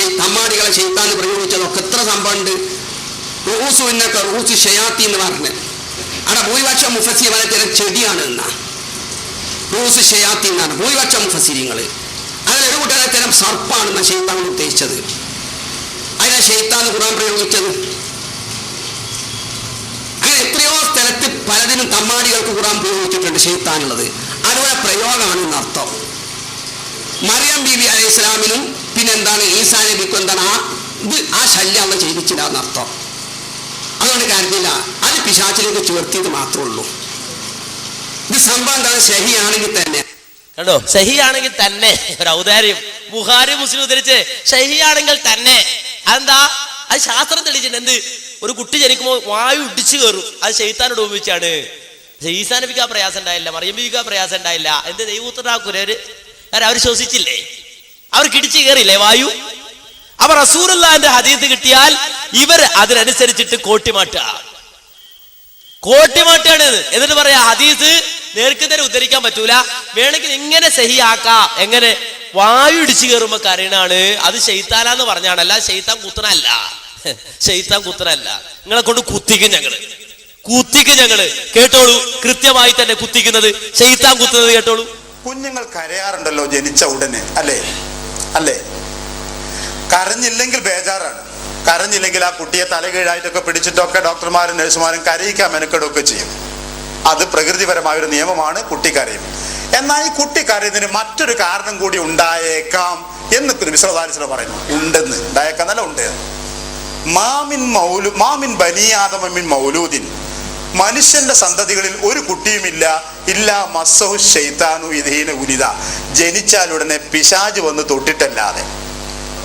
തമ്മാടികളെ ചെയ്താന്ന് പ്രയോഗിച്ചതൊക്കെ എത്ര സംഭവമുണ്ട് റൂസു എന്നൊക്കെ റൂസു ഷയാത്തി എന്ന് പറഞ്ഞ്. അവിടെ ഭൂരിപക്ഷം മുഫസി ചില ചെടിയാണ് എന്നാ. റൂസ് ഷയാത്തി എന്നാണ് ഭൂരിപക്ഷം മുഫസിരിങ്ങൾ അതിലൊരു കൂട്ടരെ തരം സർപ്പാണെന്ന ഷെയ്ത്താൻ ഉദ്ദേശിച്ചത്. അതിനെ ഷെയ്ത്താന്ന് ഖുറാൻ പ്രയോഗിച്ചത്. അങ്ങനെ എത്രയോ സ്ഥലത്ത് പലതിനും തമ്മാടികൾക്ക് ഖുറാൻ പ്രയോഗിച്ചിട്ടുണ്ട് ഷെയ്ത്താനുള്ളത് അതുപോലെ പ്രയോഗമാണ് എന്നർത്ഥം. മറിയം ബീബി അലൈഹി ഇസ്ലാമിനും പിന്നെന്താണ് ഈസാ നബിക്കും എന്താണ് ആ ഇത് ആ ശല്യം അവൻ ചെയ്യിച്ചില്ല എന്നർത്ഥം. അതുകൊണ്ട് കാര്യത്തില്ല അത് പിശാച്ചിലേക്ക് ചേർത്തിയത് മാത്രമേ ഉള്ളൂ. ഇത് സംഭവം എന്താണ്? ശരിയാണെങ്കിൽ തന്നെ. കണ്ടോ? ഷഹിയാണെങ്കിൽ തന്നെ. ഒരു ഔദാര്യം. ബുഹാരി മുസ്ലിം ഉദ്ധരിച്ച് ഷഹിയാണെങ്കിൽ തന്നെ. അതെന്താ? അത് ശാസ്ത്രം തെളിയിച്ചിട്ടുണ്ട്. എന്ത്? ഒരു കുട്ടി ജനിക്കുമ്പോൾ വായു ഇടിച്ചു കയറും. അത് ശൈത്താനോട് ഉപയോഗിച്ചാണ് ഈസാനബിക്ക് ആ പ്രയാസം ഉണ്ടായില്ല. മറിയം ബിക്ക് ആ പ്രയാസം ഉണ്ടായില്ല. എന്ത് ദൈവൂത്തരാക്കുരര് കാരണം അവർ ശ്വസിച്ചില്ലേ? അവർക്ക് ഇടിച്ചു കയറിയില്ലേ? വായു? അപ്പൊ റസൂറുല്ലാന്റെ ഹദീത്ത് കിട്ടിയാൽ ഇവർ അതിനനുസരിച്ചിട്ട് കോട്ടിമാട്ടുക. കോട്ടിമാട്ടാണ്. എന്നിട്ട് പറയാ ഹദീസ് നേർക്കുനേരെ ഉദ്ധരിക്കാൻ പറ്റൂല. വേണമെങ്കിൽ ഇങ്ങനെ സഹിയാക്കാം. എങ്ങനെ? വായു ഇടിച്ചു കയറുമ്പോ കരയണാണ്. അത് ഷെയ്ത്താനാന്ന് പറഞ്ഞാണല്ല ശൈത്താൻ കുത്തനല്ല. ശൈത്താൻ കുത്തനല്ല. നിങ്ങളെ കൊണ്ട് കുത്തിക്കും ഞങ്ങൾ. കുത്തിക്കും ഞങ്ങൾ. കേട്ടോളൂ. കൃത്യമായി തന്നെ കുത്തിക്കുന്നത്. ശൈത്താൻ കുത്തുന്നത് കേട്ടോളൂ. കുഞ്ഞുങ്ങൾ കരയാറുണ്ടല്ലോ ജനിച്ച ഉടനെ അല്ലേ? അല്ലേ? കരഞ്ഞില്ലെങ്കിൽ ബേജാറാണ്. കരഞ്ഞില്ലെങ്കിൽ ആ കുട്ടിയെ തലകീഴായിട്ടൊക്കെ പിടിച്ചിട്ടൊക്കെ ഡോക്ടർമാരും നഴ്സുമാരും കരയിക്കാൻ മെനക്കെടുകയൊക്കെ ചെയ്യും. അത് പ്രകൃതിപരമായ ഒരു നിയമമാണ് കുട്ടി കരയും എന്നാൽ ഈ കുട്ടി കരയുന്നതിന് മറ്റൊരു കാരണം കൂടി ഉണ്ടായേക്കാം എന്ന് വിശ്വദാരിസില പറയുന്നു. ഉണ്ടെന്ന്. ഉണ്ടായേക്കാം ഉണ്ട്. മാമിൻ മൗലു മാമിൻ ബനിയാദമിൻ മൗലൂദിൻ. മനുഷ്യന്റെ സന്തതികളിൽ ഒരു കുട്ടിയുമില്ല. ഇല്ല മസ്സഹു ഷെയ്ത്താനു ഉനിത ജനിച്ചാലുടനെ പിശാജ് വന്ന് തൊട്ടിട്ടല്ലാതെ.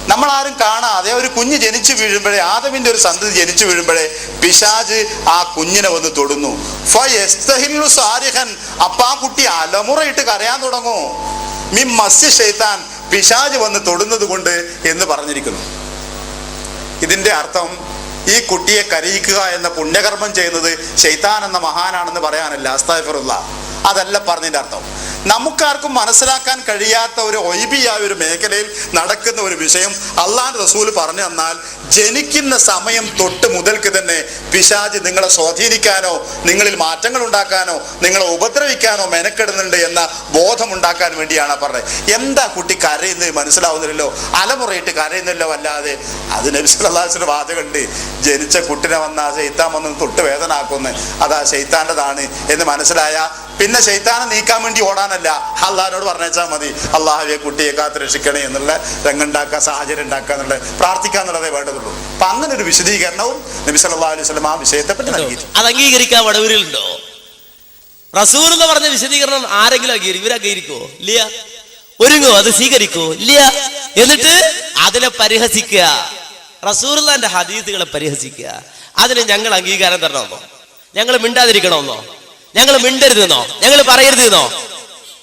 നമ്മൾ ആരും കാണാതെ ഒരു കുഞ്ഞ് ജനിച്ചു വീഴുമ്പോഴേ ആദമിന്റെ ഒരു സന്തതി ജനിച്ചു വീഴുമ്പോഴേ പിശാജ് ആ കുഞ്ഞിനെ വന്ന് തൊടുന്നു. സാരിഹൻ. അപ്പൊ ആ കുട്ടി അലമുറയിട്ട് കരയാൻ തുടങ്ങും. മി മസ്യ ഷെയ്ത്താൻ പിശാജ് വന്ന് തൊടുന്നത് കൊണ്ട് എന്ന് പറഞ്ഞിരിക്കുന്നു. ഇതിന്റെ അർത്ഥം ഈ കുട്ടിയെ കരയിക്കുക എന്ന പുണ്യകർമ്മം ചെയ്യുന്നത് ശൈത്താൻ എന്ന മഹാനാണെന്ന് പറയാനല്ല അസ്താഫിറുള്ള. അതല്ല പറഞ്ഞതിന്റെ അർത്ഥം. നമുക്കാർക്കും മനസ്സിലാക്കാൻ കഴിയാത്ത ഒരു ഒയ്ബിയായ ഒരു മേഖലയിൽ നടക്കുന്ന ഒരു വിഷയം അള്ളാൻ റസൂൽ പറഞ്ഞു തന്നാൽ ജനിക്കുന്ന സമയം തൊട്ട് മുതൽക്ക് തന്നെ പിശാജ് നിങ്ങളെ സ്വാധീനിക്കാനോ നിങ്ങളിൽ മാറ്റങ്ങൾ ഉണ്ടാക്കാനോ നിങ്ങളെ ഉപദ്രവിക്കാനോ മെനക്കെടുന്നുണ്ട് എന്ന ബോധം ഉണ്ടാക്കാൻ വേണ്ടിയാണ് പറഞ്ഞത്. എന്താ കുട്ടി കരയുന്നത് മനസ്സിലാവുന്നില്ലല്ലോ? അലമുറയിട്ട് കരയുന്നില്ലോ അല്ലാതെ അത് നബിസ്വല്ലാസിന്റെ വാചകമുണ്ട്. ജനിച്ച കുട്ടിനെ വന്ന ആ ശൈത്താൻ വന്ന് തൊട്ട് വേദനാക്കുന്നു അതാ ശൈത്താന്റെതാണ് എന്ന് മനസ്സിലായ പിന്നെ ശൈത്താനെ നീക്കാൻ വേണ്ടി ഓടാനല്ല. അള്ളാഹിനോട് പറഞ്ഞാൽ മതി. അള്ളാഹുവെ കുട്ടിയെ കാത്ത് രക്ഷിക്കണേ എന്നുള്ള രംഗുണ്ടാക്കുക സാഹചര്യം ഉണ്ടാക്കുക എന്നുള്ളത് പ്രാർത്ഥിക്കുക എന്നുള്ളതേ വേണ്ടതുള്ളൂ. അപ്പൊ അങ്ങനെ ഒരു വിശദീകരണവും നബി സല്ലല്ലാഹു അലൈഹി വസല്ലം ആ വിഷയത്തെ പറ്റി നൽകി അത് അംഗീകരിക്കാൻ വടവൂരിലുണ്ടോ? റസൂൽ എന്ന് പറഞ്ഞ വിശദീകരണം ആരെങ്കിലും അംഗീകരിക്കും? ഇവർ അംഗീകരിക്കോ ഇല്ല. ഒരുങ്ങോ അത് സ്വീകരിക്കോ ഇല്ല. എന്നിട്ട് അതിനെ പരിഹസിക്കുക. റസൂർലാന്റെ ഹദീസുകളെ പരിഹസിക്കുക. അതിന് ഞങ്ങൾ അംഗീകാരം തരണമെന്നോ? ഞങ്ങൾ മിണ്ടാതിരിക്കണമെന്നോ? ഞങ്ങൾ മിണ്ടരുതെന്നോ? ഞങ്ങൾ പറയരുതെന്നോ?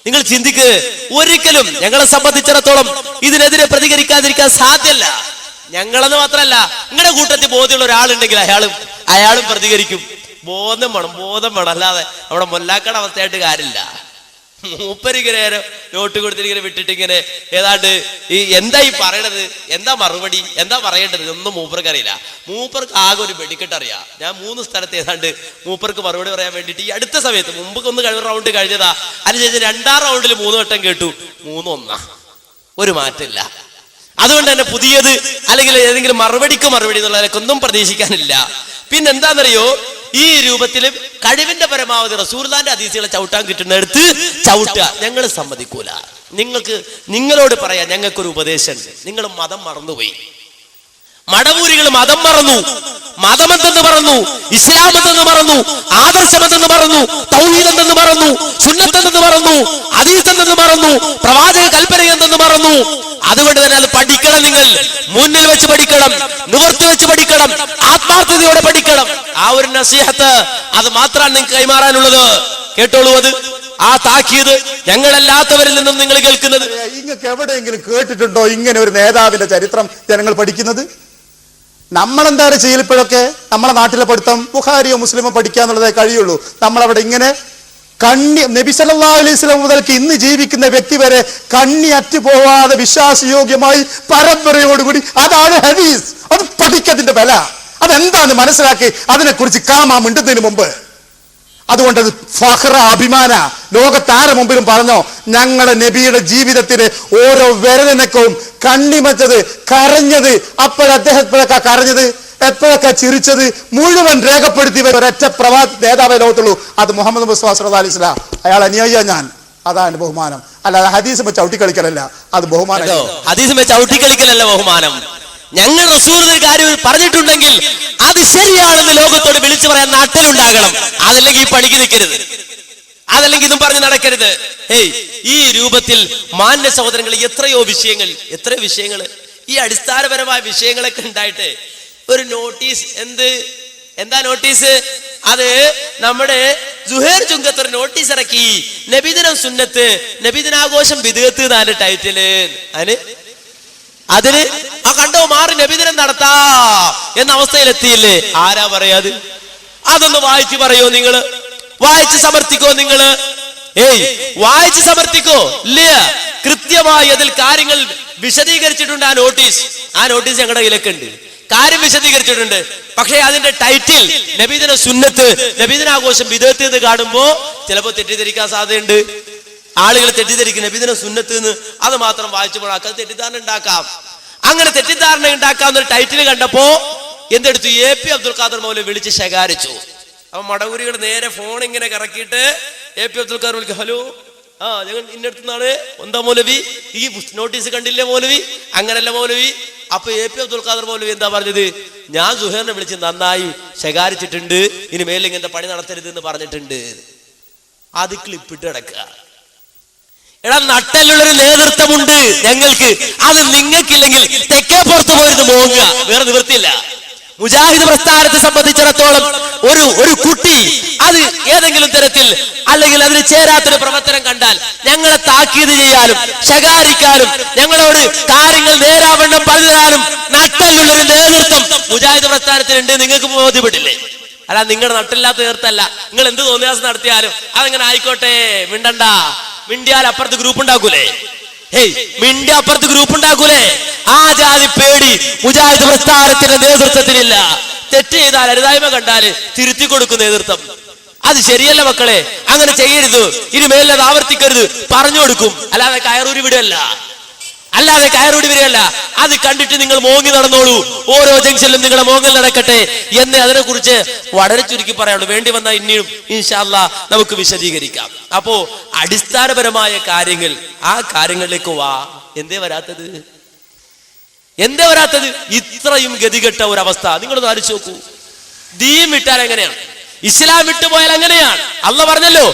നിങ്ങൾ ചിന്തിക്ക്. ഒരിക്കലും ഞങ്ങളെ സംബന്ധിച്ചിടത്തോളം ഇതിനെതിരെ പ്രതികരിക്കാതിരിക്കാൻ സാധ്യല്ല. ഞങ്ങളെന്ന് മാത്രമല്ല നിങ്ങളുടെ കൂട്ടത്തിൽ ബോധ്യമുള്ള ഒരാളുണ്ടെങ്കിൽ അയാളും അയാളും പ്രതികരിക്കും. ബോധം വേണം ബോധം വേണം. അല്ലാതെ നമ്മുടെ മൊല്ലാക്കട അവസ്ഥയായിട്ട് കാര്യമില്ല. മൂപ്പരിങ്ങനെ നോട്ട് കൊടുത്തിങ്ങനെ വിട്ടിട്ടിങ്ങനെ ഏതാണ്ട് ഈ എന്താ ഈ പറയണത്? എന്താ മറുപടി? എന്താ പറയേണ്ടത്? ഒന്നും മൂപ്പർക്ക് അറിയില്ല. മൂപ്പർക്ക് ആകെ ഒരു വെടിക്കെട്ട് അറിയാം. ഞാൻ മൂന്ന് സ്ഥലത്ത് ഏതാണ്ട് മൂപ്പർക്ക് മറുപടി പറയാൻ വേണ്ടിയിട്ട് ഈ അടുത്ത സമയത്ത് മുമ്പ് ഒന്ന് കഴിഞ്ഞ റൗണ്ട് കഴിഞ്ഞതാ. അതിനുശേഷം രണ്ടാം റൗണ്ടിൽ മൂന്ന് വട്ടം കേട്ടു. മൂന്ന് ഒന്നാ. ഒരു മാറ്റമില്ല. അതുകൊണ്ട് തന്നെ പുതിയത് അല്ലെങ്കിൽ ഏതെങ്കിലും മറുപടിക്ക് മറുപടി എന്നുള്ളതിനൊക്കെ ഒന്നും പ്രതീക്ഷിക്കാനില്ല. പിന്നെന്താണെന്നറിയോ ഈ രൂപത്തിൽ കഴിവിന്റെ പരമാവധി റസൂർദാന്റെ അതീസികളെ ചവിട്ടാൻ കിട്ടുന്നിടത്ത് ചവിട്ടുക. ഞങ്ങൾ സമ്മതിക്കൂല. നിങ്ങൾക്ക് നിങ്ങളോട് പറയാം ഞങ്ങൾക്കൊരു ഉപദേശം നിങ്ങൾ മതം മറന്നുപോയി. മടവൂരികൾ മതം മറന്നു. മതമെന്തെന്ന് പറഞ്ഞു ഇസ്ലാം എന്തെന്ന് മറന്നു? ആദർശമെന്തെന്ന് മറന്നു? തൗഹീദ് എന്തെന്ന് മറന്നു? സുന്നത്തെന്തെന്ന് മറന്നു? അതീതെന്തെന്ന് പറഞ്ഞു പ്രവാചക കൽപ്പന മറന്നു അതുകൊണ്ട് തന്നെ അത് പഠിക്കണം നിങ്ങൾ. മുന്നിൽ വെച്ച് പഠിക്കണം. നിവർത്തി വെച്ച് പഠിക്കണം. ആത്മാർത്ഥതയോടെ പഠിക്കണം. ആ ഒരു നസീഹത്ത് അത് മാത്രമാണ് നിങ്ങൾക്ക് കൈമാറാനുള്ളത്. കേട്ടോളൂ അത്. ആ താക്കീത് ഞങ്ങളല്ലാത്തവരിൽ നിന്നും നിങ്ങൾ കേൾക്കുന്നത്. നിങ്ങൾക്ക് എവിടെയെങ്കിലും കേട്ടിട്ടുണ്ടോ ഇങ്ങനെ ഒരു നേതാവിന്റെ ചരിത്രം ജനങ്ങൾ പഠിക്കുന്നത്? നമ്മളെന്താണ് ചെയ്യലിപ്പോഴൊക്കെ നമ്മളെ നാട്ടിലെ പഠിത്തം ബുഹാരിയോ മുസ്ലിമോ പഠിക്കുക എന്നുള്ളതേ കഴിയുള്ളൂ. നമ്മളവിടെ ഇങ്ങനെ കണ്ണി നബി സല്ലല്ലാഹു അലൈഹി വസല്ലം മുതൽക്ക് ഇന്ന് ജീവിക്കുന്ന വ്യക്തി വരെ കണ്ണി അറ്റുപോവാതെ വിശ്വാസയോഗ്യമായി പരമ്പരയോടുകൂടി അതാണ് ഹദീസ്. അത് പഠിക്കതിന്റെ വില. അതെന്താന്ന് മനസ്സിലാക്കി? അതിനെക്കുറിച്ച് കാമാ മിണ്ടുന്നതിന് മുമ്പ്. അതുകൊണ്ട് അത് ഫഹ്റ അഭിമാന. ലോകത്താര മുമ്പിലും പറഞ്ഞോ ഞങ്ങളെ നബിയുടെ ജീവിതത്തിന് ഓരോ വിരലിനക്കവും കണ്ണിമച്ചത് കരഞ്ഞത് അപ്പോഴദ്ദേഹത്തിനൊക്കെ കരഞ്ഞത്? എപ്പോഴൊക്കെ ചിരിച്ചത് മുഴുവൻ രേഖപ്പെടുത്തി ഒരൊറ്റ പ്രവാ നേതാവേ ലോകത്തുള്ളൂ. അത് മുഹമ്മദ് സല്ലല്ലാഹു അലൈഹി വസല്ലം. അയാൾ അനുയായിയാ ഞാൻ. അതാണ് ബഹുമാനം. അല്ലാതെ ഹദീസ് വെച്ച് ചവിട്ടിക്കളിക്കലല്ല അത് ബഹുമാനം. ഹദീസ് ഹദീസ് ചവിട്ടിക്കളിക്കലല്ല ബഹുമാനം. ഞങ്ങൾ ഒരു കാര്യം പറഞ്ഞിട്ടുണ്ടെങ്കിൽ അത് ശരിയാണെന്ന് ലോകത്തോട് വിളിച്ചു പറയാൻ നാട്ടിലുണ്ടാകണം. അതല്ലെങ്കിൽ ഈ പണിക്ക് നിൽക്കരുത്. അതല്ലെങ്കിൽ ഇതും പറഞ്ഞ് നടക്കരുത്. ഹേയ് ഈ രൂപത്തിൽ മാന്യ സഹോദരങ്ങൾ എത്രയോ വിഷയങ്ങൾ എത്രയോ വിഷയങ്ങൾ ഈ അടിസ്ഥാനപരമായ വിഷയങ്ങളൊക്കെ ഉണ്ടായിട്ട് ഒരു നോട്ടീസ്. എന്ത്? എന്താ നോട്ടീസ്? അത് നമ്മുടെ ജുഹേർ ചുങ്കത്ത് ഒരു നോട്ടീസ് ഇറക്കി. നബിദിനം സുന്നത്ത് നബിദിനാഘോഷം വിദഗത്ത് നാല് ടൈറ്റിൽ. അതിന്? അതിന്? ആ കണ്ടോ മാറി നബിദിനം നടത്താ എന്ന അവസ്ഥയിലെത്തിയില്ലേ? ആരാ പറയാത് അതൊന്ന് വായിച്ചു പറയോ നിങ്ങൾ? വായിച്ച് സമർത്ഥിക്കോ നിങ്ങൾ? ഏയ് വായിച്ച് സമർത്ഥിക്കോ? ഇല്ല. കൃത്യമായി അതിൽ കാര്യങ്ങൾ വിശദീകരിച്ചിട്ടുണ്ട് ആ നോട്ടീസ്. ആ നോട്ടീസ് ഞങ്ങളുടെ കയ്യിലൊക്കെ ഉണ്ട്. കാര്യം വിശദീകരിച്ചിട്ടുണ്ട്. പക്ഷേ അതിന്റെ ടൈറ്റിൽ നബീദിന സുന്നത്ത് നബീദിനാഘോഷം വിധത്തിൽ നിന്ന് കാണുമ്പോ ചിലപ്പോൾ തെറ്റിദ്ധരിക്കാൻ സാധ്യതയുണ്ട്. ആളുകൾ തെറ്റിദ്ധരിക്കും നബീദിന സുന്നത്ത് എന്ന്. അത് മാത്രം വായിച്ചു പോണാക്കാം തെറ്റിദ്ധാരണ ഉണ്ടാക്കാം. അങ്ങനെ തെറ്റിദ്ധാരണ ഉണ്ടാക്കാവുന്ന ഒരു ടൈറ്റിൽ കണ്ടപ്പോ എന്തെടുത്തു? എ പി അബ്ദുൽ ഖാദർ മൗലവി വിളിച്ച് ശകാരിച്ചു. അപ്പൊ മടവൂരികൾ നേരെ ഫോൺ ഇങ്ങനെ കറക്കിയിട്ട് എ പി അബ്ദുൽ ഖാദർ വിളിക്കും ഹലോ ആ ഞങ്ങൾ ഇന്നടുത്തുനിന്നാണ് എന്താ മൗലവി? ഈ നോട്ടീസ് കണ്ടില്ലേ മൗലവി? അങ്ങനല്ല മൗലവി. അപ്പൊ എ പി അബ്ദുൽ ഖാദർ മൗലവി എന്താ പറഞ്ഞത്? ഞാൻ സുഹേറിനെ വിളിച്ച് നന്നായി ശകാരിച്ചിട്ടുണ്ട് ഇനി മേലിൽ ഇങ്ങനത്തെ പണി നടത്തരുത് എന്ന് പറഞ്ഞിട്ടുണ്ട്. അത് ക്ലിപ്പിട്ട് കിടക്കുക എടാ നട്ടലുള്ളൊരു നേതൃത്വമുണ്ട് ഞങ്ങൾക്ക്. അത് നിങ്ങൾക്കില്ലെങ്കിൽ തെക്കേ പുറത്ത് പോയിരുന്നു മോങ്ങുക. വേറെ നിവൃത്തിയില്ല. മുജാഹിദ് പ്രസ്ഥാനത്തെ സംബന്ധിച്ചിടത്തോളം ഒരു ഒരു കുട്ടി അത് ഏതെങ്കിലും തരത്തിൽ അല്ലെങ്കിൽ അതിന് ചേരാത്തൊരു പ്രവർത്തനം കണ്ടാൽ ഞങ്ങളെ താക്കീത് ചെയ്യാനും ശകാരിക്കാനും ഞങ്ങളോട് കാര്യങ്ങൾ നേരാവണ്ണം പറഞ്ഞു തരാനും നട്ടലുള്ളൊരു നേതൃത്വം മുജാഹിദ് പ്രസ്ഥാനത്തിനുണ്ട്. നിങ്ങൾക്ക് ബോധ്യപ്പെട്ടില്ലേ? അല്ല നിങ്ങളുടെ നട്ടില്ലാത്ത നേതൃത്വമല്ല നിങ്ങൾ എന്ത് തോന്നിയാസം നടത്തിയാലും അതങ്ങനെ ആയിക്കോട്ടെ? മിണ്ടണ്ട. മിണ്ടിയാൽ അപ്പുറത്ത് ഗ്രൂപ്പ് ഉണ്ടാക്കൂലേ? ഹേയ് മിണ്ടി അപ്പുറത്ത് ഗ്രൂപ്പ് ഉണ്ടാക്കൂലേ? ആ ജാതി പേടി മുജാഹിദ് പ്രസ്ഥാനത്തിന്റെ നേതൃത്വത്തിനില്ല. തെറ്റ് ചെയ്താൽ അരുതായ്മ കണ്ടാൽ തിരുത്തി കൊടുക്കും നേതൃത്വം. അത് ശരിയല്ല മക്കളെ. അങ്ങനെ ചെയ്യരുത്. ഇനി മേലത് ആവർത്തിക്കരുത്. പറഞ്ഞു കൊടുക്കും. അല്ലാതെ കയറൂരി വിടുകയല്ല. അല്ലാതെ കയറൂടി വരികയല്ല അത് കണ്ടിട്ട് നിങ്ങൾ മോങ്ങി നടന്നോളൂ. ഓരോ ജംഗ്ഷനിലും നിങ്ങളുടെ മോങ്ങൽ നടക്കട്ടെ എന്ന് അതിനെ കുറിച്ച് വളരെ ചുരുക്കി പറയാനുള്ളൂ. വേണ്ടി വന്നാൽ ഇനിയും ഇൻഷാല്ല നമുക്ക് വിശദീകരിക്കാം. അപ്പോ അടിസ്ഥാനപരമായ കാര്യങ്ങൾ ആ കാര്യങ്ങളിലേക്ക് വാ. എന്തേ വരാത്തത്? എന്തേ വരാത്തത്? ഇത്രയും ഗതികെട്ട ഒരവസ്ഥ. നിങ്ങളൊന്ന് ആലോചിച്ച് നോക്കൂ. ദീം വിട്ടാൽ എങ്ങനെയാണ്? ഇസ്ലാം വിട്ടുപോയാൽ അങ്ങനെയാണ്. അല്ല പറഞ്ഞല്ലോ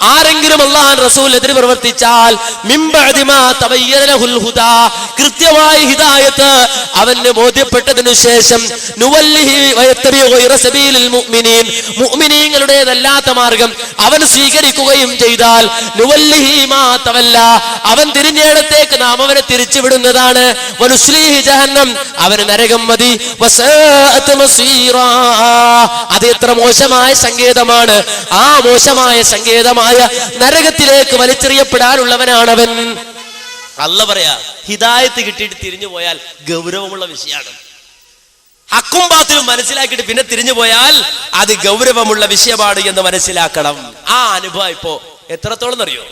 ആരെങ്കിലും അള്ളാഹാൻ റസൂൽ എതിര് പ്രവർത്തിച്ചാൽ കൃത്യമായി ഹിദായത്ത് അവന് ബോധ്യപ്പെട്ടതിനു ശേഷം മുഅ്മിനീങ്ങളുടേതല്ലാത്ത മാർഗം അവൻ സ്വീകരിക്കുകയും ചെയ്താൽ അവൻ തിരിഞ്ഞേടത്തേക്ക് നാം അവനെ തിരിച്ചുവിടുന്നതാണ്. ജഹന്നം അവന് നരകം മതി. അത് എത്ര മോശമായ സങ്കേതമാണ്. ആ മോശമായ സങ്കേതമാണ് സങ്കേതമായ നരകത്തിലേക്ക് വലിച്ചെറിയപ്പെടാനുള്ളവനാണവൻ. അല്ല പറയാ ഹിദായത്ത് കിട്ടിയിട്ട് തിരിഞ്ഞു പോയാൽ ഗൗരവമുള്ള വിഷയമാണ്. ഹക്കും ബാത്തിലും മനസ്സിലാക്കിയിട്ട് പിന്നെ തിരിഞ്ഞു പോയാൽ അത് ഗൗരവമുള്ള വിഷയമാണ് എന്ന് മനസ്സിലാക്കണം. ആ അനുഭവം ഇപ്പോ എത്രത്തോളം അറിയോ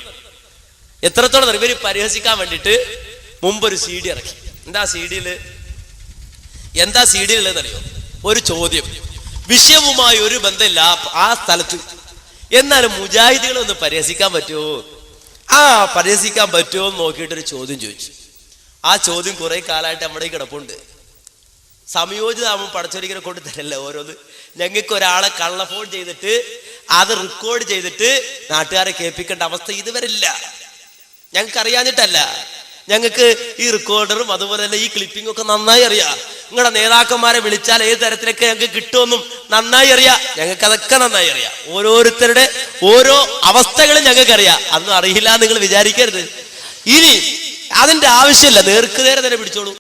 എത്രത്തോളം ഇവർ പരിഹസിക്കാൻ വേണ്ടിയിട്ട് മുമ്പ് ഒരു സി ഡി ഇറക്കി. എന്താ സി ഡിയിൽ എന്താ സി അറിയോ ഒരു ചോദ്യം. വിഷയവുമായി ഒരു ബന്ധമില്ല. ആ സ്ഥലത്ത് എന്നാലും മുജാഹിദികളെ ഒന്ന് പരിഹസിക്കാൻ പറ്റുമോ? ആ പരിഹസിക്കാൻ പറ്റുമോ എന്ന് നോക്കിയിട്ടൊരു ചോദ്യം ചോദിച്ചു. ആ ചോദ്യം കുറെ കാലമായിട്ട് നമ്മുടെ ഈ കിടപ്പുണ്ട്. സംയോജിതാകുമ്പോൾ പടച്ചൊരിക്കലും കൊണ്ട് തരല്ല ഓരോന്ന്. ഞങ്ങൾക്ക് ഒരാളെ കള്ള ഫോൺ ചെയ്തിട്ട് അത് റെക്കോർഡ് ചെയ്തിട്ട് നാട്ടുകാരെ കേൾപ്പിക്കേണ്ട അവസ്ഥ ഇതുവരെ ഇല്ല. ഞങ്ങൾക്ക് അറിയാഞ്ഞിട്ടല്ല ഞങ്ങൾക്ക് ഈ റെക്കോർഡറും അതുപോലെ തന്നെ ഈ ക്ലിപ്പിംഗ് ഒക്കെ നന്നായി അറിയാം. നിങ്ങളുടെ നേതാക്കന്മാരെ വിളിച്ചാൽ ഏത് തരത്തിലൊക്കെ ഞങ്ങൾക്ക് കിട്ടുമെന്നും നന്നായി അറിയാം. ഞങ്ങൾക്ക് അതൊക്കെ നന്നായി അറിയാം. ഓരോരുത്തരുടെ ഓരോ അവസ്ഥകളും ഞങ്ങൾക്ക് അറിയാം. അതൊന്നും അറിയില്ല നിങ്ങൾ വിചാരിക്കരുത്. ഇനി അതിന്റെ ആവശ്യമില്ല. നേർക്ക് നേരെ തന്നെ പിടിച്ചോളൂ.